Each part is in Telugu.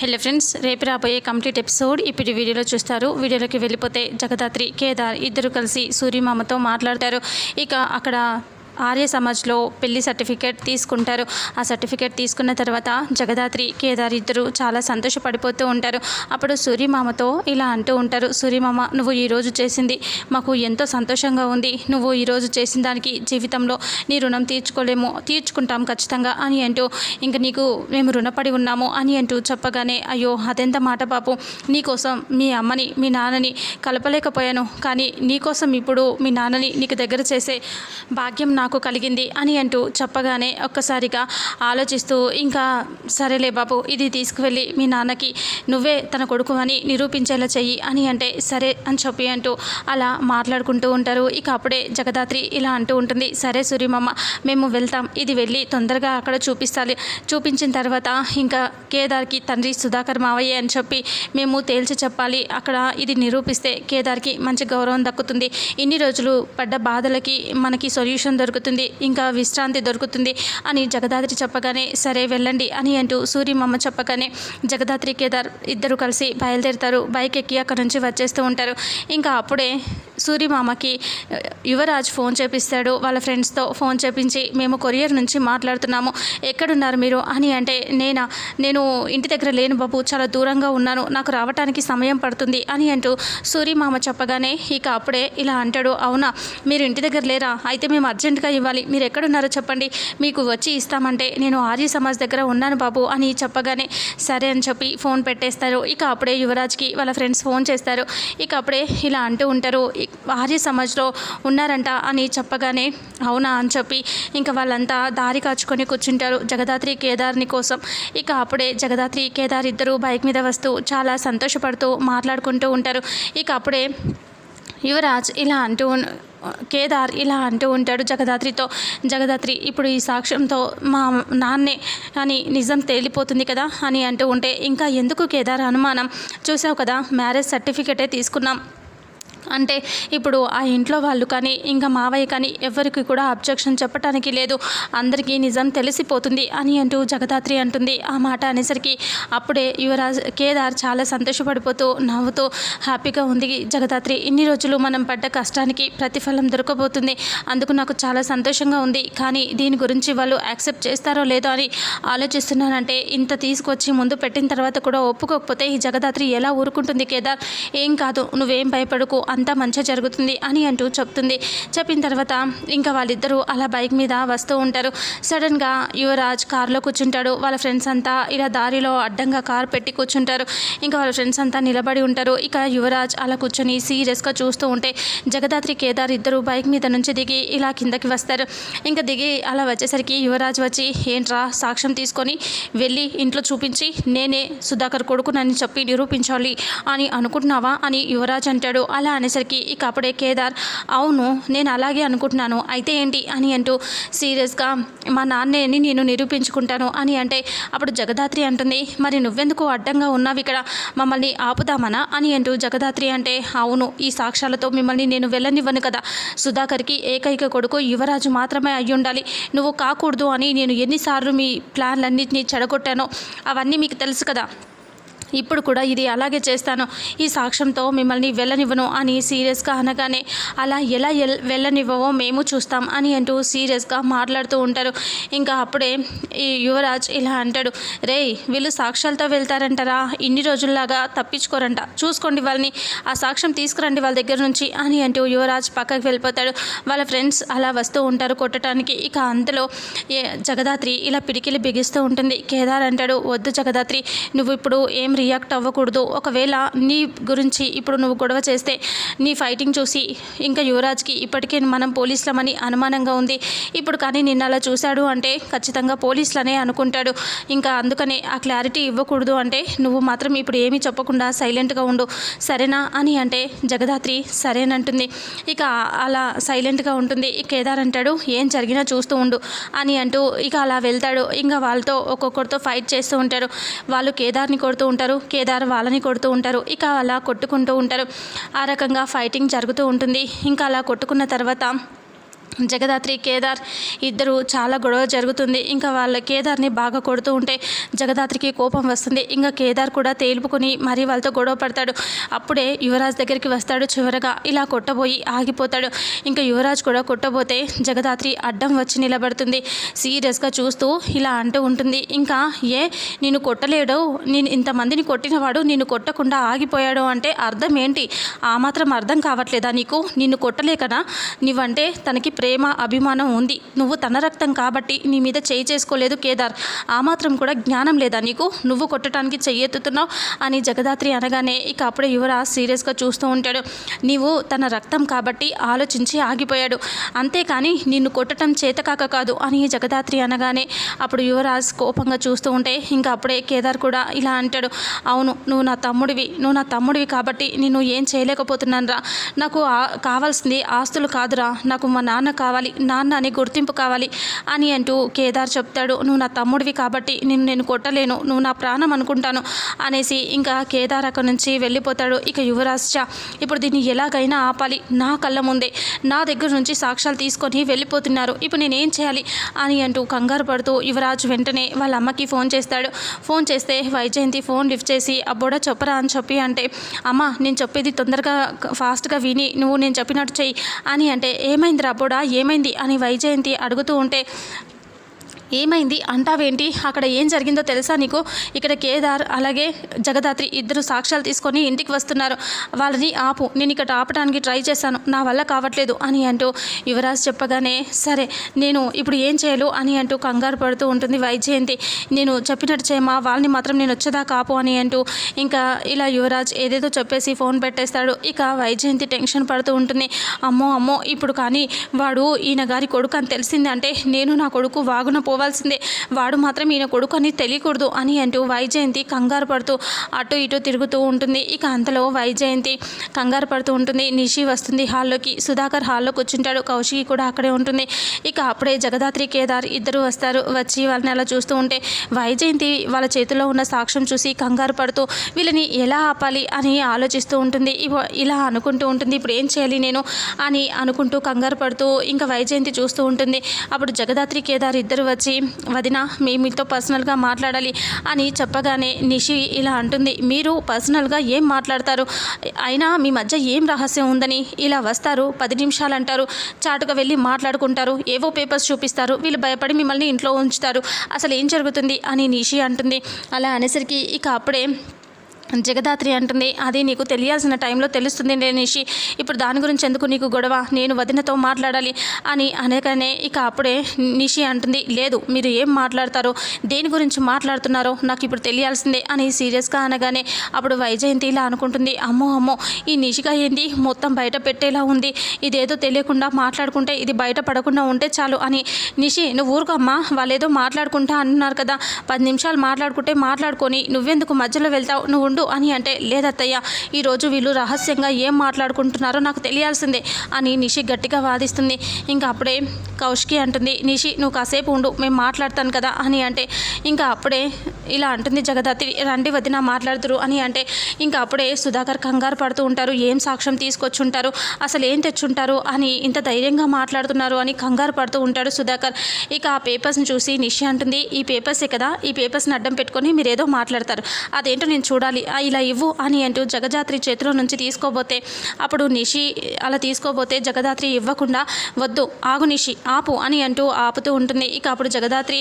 హలో ఫ్రెండ్స్ రేపు రాబోయే కంప్లీట్ ఎపిసోడ్ ఇప్పుడు వీడియోలో చూస్తారు. వీడియోలోకి వెళ్ళిపోతే జగదాత్రి కేదార్ ఇద్దరు కలిసి సూర్యమామతో మాట్లాడతారు. ఇక అక్కడ ఆర్య సమాజ్లో పెళ్ళి సర్టిఫికేట్ తీసుకుంటారు. ఆ సర్టిఫికేట్ తీసుకున్న తర్వాత జగదాత్రి కేదార్ ఇద్దరు చాలా సంతోషపడిపోతూ ఉంటారు. అప్పుడు సూర్యమామతో ఇలా అంటూ ఉంటారు సూర్యమామ నువ్వు ఈరోజు చేసింది మాకు ఎంతో సంతోషంగా ఉంది. నువ్వు ఈరోజు చేసిన దానికి జీవితంలో నీ రుణం తీర్చుకోలేము తీర్చుకుంటాం ఖచ్చితంగా అని అంటూ ఇంక నీకు మేము రుణపడి ఉన్నాము అని అంటూ చెప్పగానే అయ్యో అదెంత మాట పాపు నీకోసం మీ అమ్మని మీ నాన్నని కలపలేకపోయాను. కానీ నీకోసం ఇప్పుడు మీ నాన్నని నీకు దగ్గర చేసే భాగ్యం నాకు కలిగింది అని అంటూ చెప్పగానే ఒక్కసారిగా ఆలోచిస్తూ ఇంకా సరేలే బాబు ఇది తీసుకువెళ్ళి మీ నాన్నకి నువ్వే తన కొడుకు అని నిరూపించేలా చెయ్యి అని అంటే సరే అని చెప్పి అంటూ అలా మాట్లాడుకుంటూ ఉంటారు. ఇక అప్పుడే జగదాత్రి ఇలా అంటూ ఉంటుంది సరే సూర్యమమ్మ మేము వెళ్తాం. ఇది వెళ్ళి తొందరగా అక్కడ చూపిస్తాలి. చూపించిన తర్వాత ఇంకా కేదార్కి తండ్రి సుధాకర్ మావయ్య అని చెప్పి మేము తేల్చి చెప్పాలి. అక్కడ ఇది నిరూపిస్తే కేదార్కి మంచి గౌరవం దక్కుతుంది. ఇన్ని రోజులు పడ్డ బాధలకి మనకి సొల్యూషన్ దొరుకుతుంది. ఇంకా విశ్రాంతి దొరుకుతుంది అని జగదాత్రి చెప్పగానే సరే వెళ్ళండి అని అంటూ సూర్యమమ్మ చెప్పగానే జగదాత్రి కేదార్ ఇద్దరు కలిసి బయలుదేరుతారు. బైక్ ఎక్కి అక్కడ నుంచి వచ్చేస్తూ ఉంటారు. ఇంకా అప్పుడే సూర్యమామకి యువరాజ్ ఫోన్ చేపిస్తాడు. వాళ్ళ ఫ్రెండ్స్తో ఫోన్ చేపించి మేము కొరియర్ నుంచి మాట్లాడుతున్నాము. ఎక్కడున్నారు మీరు? అని అంటే నేనా? నేను ఇంటి దగ్గర లేను బాబు. చాలా దూరంగా ఉన్నాను. నాకు రావటానికి సమయం పడుతుంది. అని అంటూ సూర్యమామ చెప్పగానే ఇక అప్పుడే ఇలా అంటాడు. అవునా? మీరు ఇంటి దగ్గర లేరా? అయితే మేము అర్జెంట్ అర్జెంటుగా ఇవ్వాలి. మీరు ఎక్కడున్నారో చెప్పండి. మీకు వచ్చి ఇస్తామంటే నేను ఆర్య సమాజ్ దగ్గర ఉన్నాను బాబు అని చెప్పగానే సరే అని చెప్పి ఫోన్ పెట్టేస్తారు. ఇక అప్పుడే యువరాజ్కి వాళ్ళ ఫ్రెండ్స్ ఫోన్ చేస్తారు. ఇక అప్పుడే ఇలా అంటూ ఉంటారు. ఆర్య సమాజ్లో ఉన్నారంట అని చెప్పగానే అవునా అని చెప్పి ఇంకా వాళ్ళంతా దారి కాచుకొని కూర్చుంటారు జగదాత్రి కేదార్ని కోసం. ఇక అప్పుడే జగదాత్రి కేదార్ ఇద్దరు బైక్ మీద వస్తూ చాలా సంతోషపడుతూ మాట్లాడుకుంటూ ఉంటారు. ఇక అప్పుడే యువరాజ్ ఇలా అంటూ కేదార్ ఇలా అంటూ ఉంటాడు జగదాత్రితో. జగదాత్రి ఇప్పుడు ఈ సాక్ష్యంతో మా నాన్నే అని నిజం తేలిపోతుంది కదా అని అంటూ ఉంటే ఇంకా ఎందుకు కేదార్ అనుమానం? చూసావు కదా మ్యారేజ్ సర్టిఫికేటే తీసుకున్నాం. అంటే ఇప్పుడు ఆ ఇంట్లో వాళ్ళు కానీ ఇంకా మావయ్య కానీ ఎవరికి కూడా అబ్జెక్షన్ చెప్పటానికి లేదు. అందరికీ నిజం తెలిసిపోతుంది అని అంటూ జగదాత్రి అంటుంది. ఆ మాట అనేసరికి అప్పుడే యువరాజ్ కేదార్ చాలా సంతోషపడిపోతూ నవ్వుతూ హ్యాపీగా ఉంది. జగదాత్రి ఇన్ని రోజులు మనం పడ్డ కష్టానికి ప్రతిఫలం దొరకబోతుంది. అందుకు నాకు చాలా సంతోషంగా ఉంది. కానీ దీని గురించి వాళ్ళు యాక్సెప్ట్ చేస్తారో లేదో అని ఆలోచిస్తున్నానంటే ఇంత తీసుకొచ్చి ముందు పెట్టిన తర్వాత కూడా ఒప్పుకోకపోతే ఈ జగదాత్రి ఎలా ఊరుకుంటుంది కేదార్? ఏం కాదు నువ్వేం భయపడకు అంతా మంచిగా జరుగుతుంది అని అంటూ చెప్తుంది. చెప్పిన తర్వాత ఇంకా వాళ్ళిద్దరూ అలా బైక్ మీద వస్తూ ఉంటారు. సడన్గా యువరాజ్ కారులో కూర్చుంటాడు. వాళ్ళ ఫ్రెండ్స్ అంతా ఇలా దారిలో అడ్డంగా కార్ పెట్టి కూర్చుంటారు. ఇంకా వాళ్ళ ఫ్రెండ్స్ అంతా నిలబడి ఉంటారు. ఇక యువరాజ్ అలా కూర్చొని సీరియస్గా చూస్తూ ఉంటే జగదాత్రి కేదార్ ఇద్దరు బైక్ మీద నుంచి దిగి ఇలా కిందకి వస్తారు. ఇంకా దిగి అలా వచ్చేసరికి యువరాజ్ వచ్చి ఏంట్రా సాక్ష్యం తీసుకొని వెళ్ళి ఇంట్లో చూపించి నేనే సుధాకర్ కొడుకునని చెప్పి నిరూపించాలి అని అనుకుంటున్నావా? అని యువరాజ్ అంటాడు. అలా అని అనేసరికి ఇక అప్పుడే కేదార్ అవును నేను అలాగే అనుకుంటున్నాను. అయితే ఏంటి? అని అంటూ సీరియస్గా మా నాన్నేని నేను నిరూపించుకుంటాను అని అంటే అప్పుడు జగదాత్రి అంటుంది మరి నువ్వెందుకు అడ్డంగా ఉన్నావు ఇక్కడ? మమ్మల్ని ఆపుదామనా? అని అంటూ జగదాత్రి అంటే అవును ఈ సాక్ష్యాలతో మిమ్మల్ని నేను వెళ్ళనివ్వను కదా. సుధాకర్కి ఏకైక కొడుకు యువరాజు మాత్రమే అయ్యి ఉండాలి. నువ్వు కాకూడదు అని నేను ఎన్నిసార్లు మీ ప్లాన్లన్నింటినీ చెడగొట్టానో అవన్నీ మీకు తెలుసు కదా. ఇప్పుడు కూడా ఇది అలాగే చేస్తాను. ఈ సాక్ష్యంతో మిమ్మల్ని వెళ్ళనివ్వను అని సీరియస్గా అనగానే అలా ఎలా వెళ్ళనివ్వవో మేము చూస్తాం అని అంటూ సీరియస్గా మాట్లాడుతూ ఉంటారు. ఇంకా అప్పుడే ఈ యువరాజ్ ఇలా అంటాడు రేయ్ వీళ్ళు సాక్ష్యాలతో వెళ్తారంటారా? ఇన్ని రోజుల్లాగా తప్పించుకోరంట. చూసుకోండి వాళ్ళని. ఆ సాక్ష్యం తీసుకురండి వాళ్ళ దగ్గర నుంచి అని అంటూ యువరాజ్ పక్కకి వెళ్ళిపోతాడు. వాళ్ళ ఫ్రెండ్స్ అలా వస్తూ ఉంటారు కొట్టడానికి ఇక అంతలో ఏ జగదాత్రి ఇలా పిడికిలి బిగిస్తూ ఉంటుంది. కేదార్ అంటాడు. వద్దు జగదాత్రి నువ్వు ఇప్పుడు ఏం రియాక్ట్ అవ్వకూడదు. ఒకవేళ నీ గురించి ఇప్పుడు నువ్వు గొడవ చేస్తే నీ ఫైటింగ్ చూసి ఇంకా యువరాజ్కి ఇప్పటికే మనం పోలీసులమని అనుమానంగా ఉంది. ఇప్పుడు కానీ నిన్న అలా చూశాడు అంటే ఖచ్చితంగా పోలీసులనే అనుకుంటాడు. ఇంకా అందుకనే ఆ క్లారిటీ ఇవ్వకూడదు అంటే నువ్వు మాత్రం ఇప్పుడు ఏమీ చెప్పకుండా సైలెంట్గా ఉండు. సరేనా అని అంటే జగదాత్రి సరేనంటుంది. ఇక అలా సైలెంట్గా ఉంటుంది. ఈ కేదార్ అంటాడు ఏం జరిగినా చూస్తూ ఉండు అని అంటూ ఇక అలా వెళ్తాడు. ఇంకా వాళ్ళతో ఒక్కొక్కరితో ఫైట్ చేస్తూ ఉంటారు వాళ్ళు కేదార్ని కొడుతూ ఉంటారు. కేదార్ వాళ్ళని కొడుతూ ఉంటారు ఇక అలా కొట్టుకుంటూ ఉంటారు. ఆ రకంగా ఫైటింగ్ జరుగుతూ ఉంటుంది. ఇంకా అలా కొట్టుకున్న తర్వాత జగదాత్రి కేదార్ ఇద్దరు చాలా గొడవ జరుగుతుంది. ఇంకా వాళ్ళ కేదార్ని బాగా కొడుతూ ఉంటే జగదాత్రికి కోపం వస్తుంది. ఇంకా కేదార్ కూడా తేలుపుకొని మరీ వాళ్ళతో గొడవ పడతాడు. అప్పుడే యువరాజ్ దగ్గరికి వస్తాడు చివరగా. ఇలా కొట్టబోయి ఆగిపోతాడు. ఇంకా యువరాజ్ కూడా కొట్టబోతే జగదాత్రి అడ్డం వచ్చి నిలబడుతుంది. సీరియస్గా చూస్తూ ఇలా అంటూ ఉంటుంది. ఇంకా ఏ నేను కొట్టలేడు? నేను ఇంతమందిని కొట్టినవాడు నిన్ను కొట్టకుండా ఆగిపోయాడు అంటే అర్థం ఏంటి? ఆ మాత్రం అర్థం కావట్లేదా నీకు? నిన్ను కొట్టలేకనా? నీవంటే తనకి ప్రేమ అభిమానం ఉంది. నువ్వు తన రక్తం కాబట్టి నీ మీద చేయి చేసుకోలేదు కేదార్. ఆ మాత్రం కూడా జ్ఞానం లేదా నీకు? నువ్వు కొట్టడానికి చెయ్యెత్తుతున్నావు అని జగదాత్రి అనగానే ఇక అప్పుడే యువరాజ్ సీరియస్గా చూస్తూ ఉంటాడు. నీవు తన రక్తం కాబట్టి ఆలోచించి ఆగిపోయాడు. అంతేకాని నిన్ను కొట్టడం చేతకాక కాదు అని జగదాత్రి అనగానే అప్పుడు యువరాజ్ కోపంగా చూస్తూ ఉంటే ఇంకా అప్పుడే కేదార్ కూడా ఇలా అంటాడు. అవును నువ్వు నా తమ్ముడివి. నువ్వు నా తమ్ముడివి కాబట్టి నేను ఏం చేయలేకపోతున్నాను రా నాకు కావాల్సింది ఆస్తులు కాదురా. నాకు మా నాన్న కావాలి నాన్న అని గుర్తింపు కావాలి అని అంటూ కేదార్ చెప్తాడు. నువ్వు నా తమ్ముడివి కాబట్టి నిన్ను నేను కొట్టలేను నువ్వు నా ప్రాణం అనుకుంటాను అనేసి ఇంకా కేదార్ అక్కడి నుంచి వెళ్ళిపోతాడు. ఇక యువరాజ్ ఇప్పుడు దీన్ని ఎలాగైనా ఆపాలి నా కళ్ళ ముందే నా దగ్గర నుంచి సాక్ష్యాలు తీసుకొని వెళ్ళిపోతున్నారు ఇప్పుడు నేనేం చేయాలి అని అంటూ కంగారు పడుతూ యువరాజ్ వెంటనే వాళ్ళ అమ్మకి ఫోన్ చేస్తాడు. ఫోన్ చేస్తే వైజయంతి ఫోన్ లిఫ్ట్ చేసి అబ్బోడా చెప్పరా అని చెప్పి అంటే అమ్మ నేను చెప్పేది తొందరగా ఫాస్ట్గా విని నువ్వు నేను చెప్పినట్టు చెయ్యి అని అంటే ఏమైంది అబ్బోడా ఏమైంది అని వైజయంతి అడుగుతూ ఉంటే ఏమైంది? అంటావేంటి? అక్కడ ఏం జరిగిందో తెలుసా నీకు? ఇక్కడ కేదార్ అలాగే జగదాత్రి ఇద్దరు సాక్ష్యాలు తీసుకొని ఇంటికి వస్తున్నారు. వాళ్ళని ఆపు. నేను ఇక్కడ ఆపడానికి ట్రై చేశాను. నా వల్ల కావట్లేదు అని అంటూ యువరాజ్ చెప్పగానే సరే నేను ఇప్పుడు ఏం చేయాలి అని అంటూ కంగారు పడుతూ ఉంటుంది వైజయంతి. నేను చెప్పినట్టు చేయమా? వాళ్ళని మాత్రం నేను వచ్చేదాకా ఆపు అని అంటూ ఇంకా ఇలా యువరాజ్ ఏదేదో చెప్పేసి ఫోన్ పెట్టేస్తాడు. ఇక వైజయంతి టెన్షన్ పడుతూ ఉంటుంది. అమ్మో అమ్మో ఇప్పుడు కానీ వాడు ఈయన గారి కొడుకు అని తెలిసింది అంటే నేను నా కొడుకు వాగున పోవాల్సిందే. వాడు మాత్రం ఈయన కొడుకు అని తెలియకూడదు అని అంటూ వైజయంతి కంగారు పడుతూ అటు ఇటు తిరుగుతూ ఉంటుంది. ఇక అంతలో వైజయంతి కంగారు పడుతూ ఉంటుంది. నిషి వస్తుంది హాల్లోకి. సుధాకర్ హాల్లో కూర్చుంటాడు. కౌశికి కూడా అక్కడే ఉంటుంది. ఇక అప్పుడే జగదాత్రి కేదార్ ఇద్దరు వస్తారు. వచ్చి వాళ్ళని అలా చూస్తూ ఉంటే వైజయంతి వాళ్ళ చేతిలో ఉన్న సాక్ష్యం చూసి కంగారు పడుతూ వీళ్ళని ఎలా ఆపాలి అని ఆలోచిస్తూ ఉంటుంది. ఇలా అనుకుంటూ ఉంటుంది. ఇప్పుడు ఏం చేయాలి నేను అని అనుకుంటూ కంగారు పడుతూ ఇంకా వైజయంతి చూస్తూ ఉంటుంది. అప్పుడు జగదాత్రి కేదార్ ఇద్దరు వచ్చి వదిన మేము మీతో పర్సనల్గా మాట్లాడాలి అని చెప్పగానే నిషి ఇలా అంటుంది. మీరు పర్సనల్గా ఏం మాట్లాడతారు? అయినా మీ మధ్య ఏం రహస్యం ఉందని? ఇలా వస్తారు పది నిమిషాలు అంటారు చాటుగా వెళ్ళి మాట్లాడుకుంటారు ఏవో పేపర్స్ చూపిస్తారు వీళ్ళు భయపడి మిమ్మల్ని ఇంట్లో ఉంచుతారు అసలు ఏం జరుగుతుంది? అని నిషి అంటుంది. అలా అనేసరికి ఇక అప్పుడే జగదాత్రి అంటుంది అది నీకు తెలియాల్సిన టైంలో తెలుస్తుంది నిషి. ఇప్పుడు దాని గురించి ఎందుకు నీకు గొడవ? నేను వదినతో మాట్లాడాలి అని అనగానే ఇక అప్పుడే నిషి అంటుంది లేదు మీరు ఏం మాట్లాడతారో దేని గురించి మాట్లాడుతున్నారో నాకు ఇప్పుడు తెలియాల్సిందే అని సీరియస్గా అనగానే అప్పుడు వైజయంతి ఇలా అనుకుంటుంది అమ్మో అమ్మో ఈ నిషిగా ఏంది? మొత్తం బయట పెట్టేలా ఉంది. ఇదేదో తెలియకుండా మాట్లాడుకుంటే ఇది బయట పడకుండా ఉంటే చాలు అని నిషి నువ్వు ఊరుకోమ్మా వాళ్ళు ఏదో మాట్లాడుకుంటా అంటున్నారు కదా. పది నిమిషాలు మాట్లాడుకుంటే మాట్లాడుకొని నువ్వెందుకు మధ్యలో వెళ్తావు? నువ్వు ఉండు అని అంటే లేదత్తయ్య ఈరోజు వీళ్ళు రహస్యంగా ఏం మాట్లాడుకుంటున్నారో నాకు తెలియాల్సిందే అని నిషి గట్టిగా వాదిస్తుంది. ఇంకా అప్పుడే కౌష్కి అంటుంది నిషి నువ్వు కాసేపు ఉండు మేము మాట్లాడతాను కదా అని అంటే ఇంకా అప్పుడే ఇలా అంటుంది జగదాత్రి రండి వదిన మాట్లాడుతురు అని అంటే ఇంకా అప్పుడే సుధాకర్ కంగారు పడుతూ ఉంటారు ఏం సాక్ష్యం తీసుకొచ్చి ఉంటారు అసలు ఏం తెచ్చుంటారు అని ఇంత ధైర్యంగా మాట్లాడుతున్నారు అని కంగారు పడుతూ ఉంటాడు సుధాకర్. ఇక ఆ పేపర్స్ని చూసి నిషి అంటుంది ఈ పేపర్సే కదా ఈ పేపర్స్ని అడ్డం పెట్టుకొని మీరు ఏదో మాట్లాడతారు అదేంటో నేను చూడాలి ఇలా ఇవ్వు అని అంటూ జగదాత్రి చేతిలో నుంచి తీసుకోబోతే అప్పుడు నిషి అలా తీసుకోబోతే జగదాత్రి ఇవ్వకుండా వద్దు ఆగు నిషి ఆపు అని అంటూ ఆపుతూ ఉంటుంది. ఇక అప్పుడు జగదాత్రి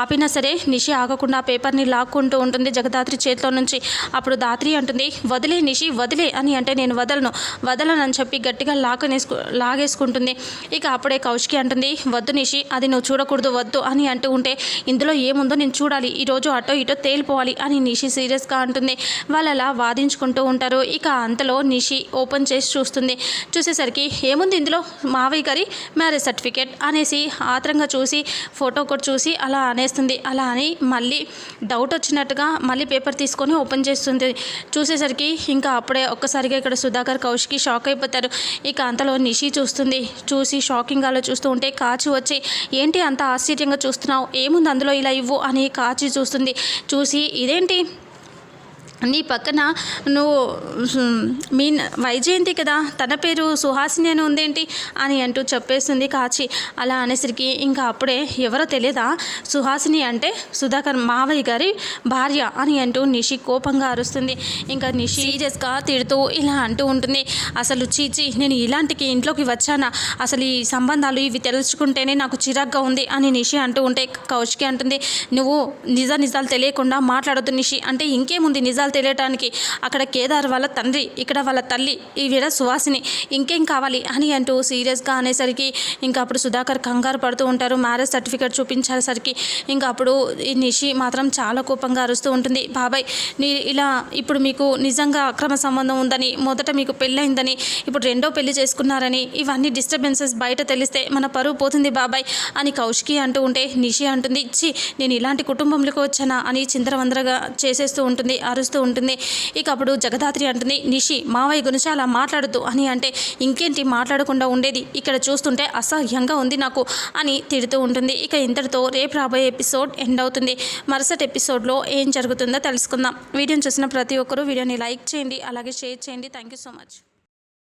ఆపినా సరే నిషి ఆగకుండా పేపర్ని లాక్కుంటూ ఉంటుంది జగదాత్రి చేతిలో నుంచి. అప్పుడు దాత్రి అంటుంది వదిలే నిషి వదిలే అని అంటే నేను వదలను వదలను అని చెప్పి గట్టిగా లాకనేసుకు లాగేసుకుంటుంది. ఇక అప్పుడే కౌశికి అంటుంది వద్దు నిషి అది నువ్వు చూడకూడదు వద్దు అని అంటూ ఉంటే ఇందులో ఏముందో నేను చూడాలి ఈరోజు అటో ఇటో తేలిపోవాలి అని నిషి సీరియస్గా అంటుంది. వాళ్ళు అలా వాదించుకుంటూ ఉంటారు. ఇక అంతలో నిషి ఓపెన్ చేసి చూస్తుంది. చూసేసరికి ఏముంది ఇందులో? మావయ్య గారి మ్యారేజ్ సర్టిఫికేట్ అనేసి ఆత్రంగా చూసి ఫోటో కూడా చూసి అలా అనేస్తుంది. అలా అని మళ్ళీ డౌట్ వచ్చినట్టుగా మళ్ళీ పేపర్ తీసుకొని ఓపెన్ చేస్తుంది. చూసేసరికి ఇంకా అప్పుడే ఒక్కసారిగా ఇక్కడ సుధాకర్ కౌశికి షాక్ అయిపోతారు. ఇక అంతలో నిషి చూస్తుంది. చూసి షాకింగ్ అలా చూస్తూ ఉంటే కాచి వచ్చి ఏంటి అంత ఆశ్చర్యంగా చూస్తున్నావు? ఏముంది అందులో ఇలా ఇవ్వు? అని కాచి చూస్తుంది. చూసి ఇదేంటి? నీ పక్కన నువ్వు ఉమ్, మీ వైజయంతి కదా తన పేరు సుహాసిని అని ఉందేంటి అని అంటూ చెప్పేస్తుంది కాచి. అలా అనేసరికి ఇంకా అప్పుడే ఎవరో తెలియదా సుహాసిని అంటే సుధాకర్ మావయ్య గారి భార్య అని అంటూ నిషి కోపంగా అరుస్తుంది. ఇంకా నిషి సీరియస్గా తిడుతూ ఇలా అంటూ ఉంటుంది. అసలు చీచి నేను ఇలాంటికి ఇంట్లోకి వచ్చానా? అసలు ఈ సంబంధాలు ఇవి తెలుసుకుంటేనే నాకు చిరాగ్గా ఉంది అని నిషి అంటూ ఉంటే కౌశికి అంటుంది. నువ్వు నిజ నిజాలు తెలియకుండా మాట్లాడొద్దు నిషి. అంటే ఇంకేముంది నిజాలు తెలియటానికి అక్కడ కేదార్ వాళ్ళ తండ్రి ఇక్కడ వాళ్ళ తల్లి ఈవిడ సువాసిని ఇంకేం కావాలి అని అంటూ సీరియస్గా అనేసరికి ఇంకా అప్పుడు సుధాకర్ కంగారు పడుతూ ఉంటారు. మ్యారేజ్ సర్టిఫికేట్ చూపించేసరికి ఇంకా అప్పుడు ఈ నిషి మాత్రం చాలా కోపంగా అరుస్తూ ఉంటుంది. బాబాయ్ నీ ఇలా ఇప్పుడు మీకు నిజంగా అక్రమ సంబంధం ఉందని మొదట మీకు పెళ్ళైందని ఇప్పుడు రెండో పెళ్ళి చేసుకున్నారని ఇవన్నీ డిస్టర్బెన్సెస్ బయట తెలిస్తే మన పరువు పోతుంది బాబాయ్ అని కౌశికి అంటూ ఉంటే నిషి అంటుంది. చి నేను ఇలాంటి కుటుంబంలోకి వచ్చానా అని చిందరవందరగా చేసేస్తూ ఉంటుంది అరుస్తూ ఉంటుంది. ఇక అప్పుడు జగదాత్రి అంటుంది నిషి మావయ్య గురించి అలా మాట్లాడద్దు అని అంటే ఇంకేంటి మాట్లాడకుండా ఉండేది? ఇక్కడ చూస్తుంటే అసహ్యంగా ఉంది నాకు అని తిడుతూ ఉంటుంది. ఇక ఇంతటితో రేపు రాబోయే ఎపిసోడ్ ఎండ్ అవుతుంది. మరుసటి ఎపిసోడ్లో ఏం జరుగుతుందో తెలుసుకుందాం. వీడియోని చూసిన ప్రతి ఒక్కరూ వీడియోని లైక్ చేయండి అలాగే షేర్ చేయండి. Thank you so much.